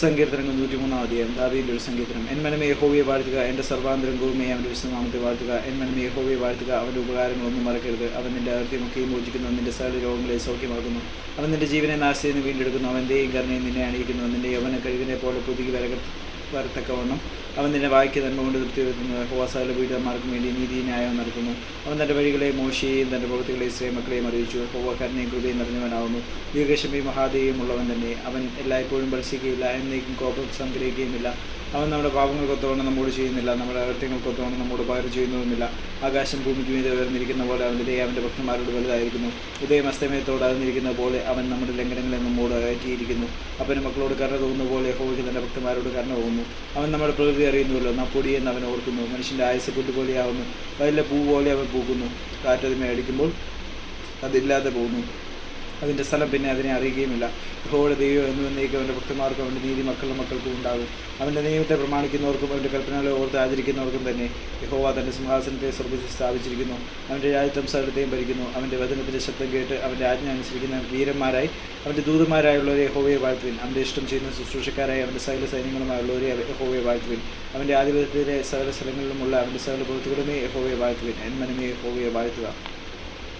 സങ്കീർത്തനങ്ങൾ നൂറ്റിമൂന്നാം അധ്യായം. ദാവീന്റെ ഒരു സങ്കീർത്തനം. എൻ മനമേ യഹോവയെ വാഴ്ത്തുക എന്റെ സർവാന്തരംഗവുമേ അവന്റെ വിശ്വനാമത്തെ വാഴ്ത്തുക. എൻ മനമേ യഹോവയെ വാഴ്ത്തുക അവന്റെ ഉപകാരങ്ങളൊന്നും മറക്കരുത്. അവൻ നിന്റെ അകർത്യമൊക്കെയും മോചിക്കുന്നു നിന്റെ സകല രോഗങ്ങളെ സൗഖ്യമാക്കുന്നു. അവൻ നിന്റെ ജീവനെ നാശത്തിന് വീണ്ടെടുക്കുന്നു. അവന്റെയും കരുണയും നിന്നെ അണിയിക്കുന്നു. നിന്റെ യവന കഴുകിനെ പോലെ പുതുക്കി വരക വരത്തക്കവണ്ണം അവൻ നിന്നെ വായിക്ക് നന്മ കൊണ്ട് തൃപ്തി വരുത്തുന്നത് ഹോവാസാല വീടുമാർക്കും വേണ്ടി നീതി ന്യായം നടക്കുന്നു അവൻ തന്റെ വഴികളെ മോശയെയും തന്റെ പ്രവൃത്തികളെ ഇസ്രേ മക്കളെയും അറിയിച്ചു. ഹോവാക്കാരനെയും കൃതിയും നിറഞ്ഞവനാവുന്നു. ദീർഘക്ഷമയും മഹാദേവിയും ഉള്ളവൻ തന്നെ. അവൻ എല്ലായ്പ്പോഴും ബത്സിക്കുകയില്ല എന്നേക്കും കോപം സംഗ്രഹിക്കുകയുമില്ല. അവൻ നമ്മുടെ പാപങ്ങൾക്കൊത്തവണ്ണം നമ്മോട് ചെയ്യുന്നില്ല. നമ്മുടെ അകൃത്യങ്ങൾക്കൊത്തവണ്ണം നമ്മോട് പകരം ചെയ്യുന്നതുമില്ല. ആകാശം ഭൂമിക്ക് മീതെ ഉയർന്നിരിക്കുന്ന പോലെ അവന്റെ ദയ അവന്റെ ഭക്തന്മാരോട് വലുതായിരിക്കുന്നു. ഉദയം അസ്തമയത്തോട് അകന്നിരിക്കുന്ന പോലെ അവൻ നമ്മുടെ ലംഘനങ്ങളെ നമ്മോട് അകറ്റിയിരിക്കുന്നു. അപ്പന് മക്കളോട് കരുണ തോന്നുന്ന പോലെ ഹോവയ്ക്ക് തന്റെ ഭക്തന്മാരോട് കരുണ തോന്നുന്നു. അവൻ നമ്മുടെ പ്രകൃതി അറിയുന്നുവല്ലോ. നാം പൊടിയെന്ന് അവൻ ഓർക്കുന്നു. മനുഷ്യന്റെ ആയുസ് പോലെയാവുന്നു വയലിലെ പൂ പോലെ അവൻ പൂക്കുന്നു. കാറ്റതിനെ അടിക്കുമ്പോൾ അതില്ലാതെ പോകുന്നു. അതിന്റെ സ്ഥലം പിന്നെ അതിനെ അറിയുകയുമില്ല. യഹോയുടെ ദൈവം എന്ന് എന്നേക്കും അവന്റെ ഭക്തന്മാർക്കും അവന്റെ നീതി മക്കളുടെ മക്കൾക്കും ഉണ്ടാകും. അവന്റെ നിയമത്തെ പ്രമാണിക്കുന്നവർക്കും അവന്റെ കൽപ്പനകളെ ഓർത്ത് ആചരിക്കുന്നവർക്കും തന്നെ യഹോവ തന്റെ സിംഹാസനത്തെ സ്വർഗത്തിൽ സ്ഥാപിച്ചിരിക്കുന്നു. അവന്റെ രാജ്യത്വം സ്ഥലത്തെയും ഭരിക്കുന്നു. അവന്റെ വചനത്തിന്റെ ശബ്ദം കേട്ട് അവന്റെ ആജ്ഞ അനുസരിക്കുന്ന വീരന്മാരായി അവന്റെ ദൂതന്മാരായുള്ളവരെ യഹോവയെ വാഴ്ത്തുവിൻ. അവന്റെ ഇഷ്ടം ചെയ്യുന്ന ശുശ്രൂഷക്കാരായി അവന്റെ സകല സൈന്യങ്ങളുമായുള്ളവരെ യഹോവയെ വാഴ്ത്തുവിൻ. അവന്റെ ആധിപത്യത്തിലെ സകല സ്ഥലങ്ങളിലുമുള്ള അവന്റെ സകല പ്രവൃത്തികളുമേ യഹോവയെ വാഴ്ത്തുവിൻ. എൻ മനമേ യഹോവയെ വാഴ്ത്തുക.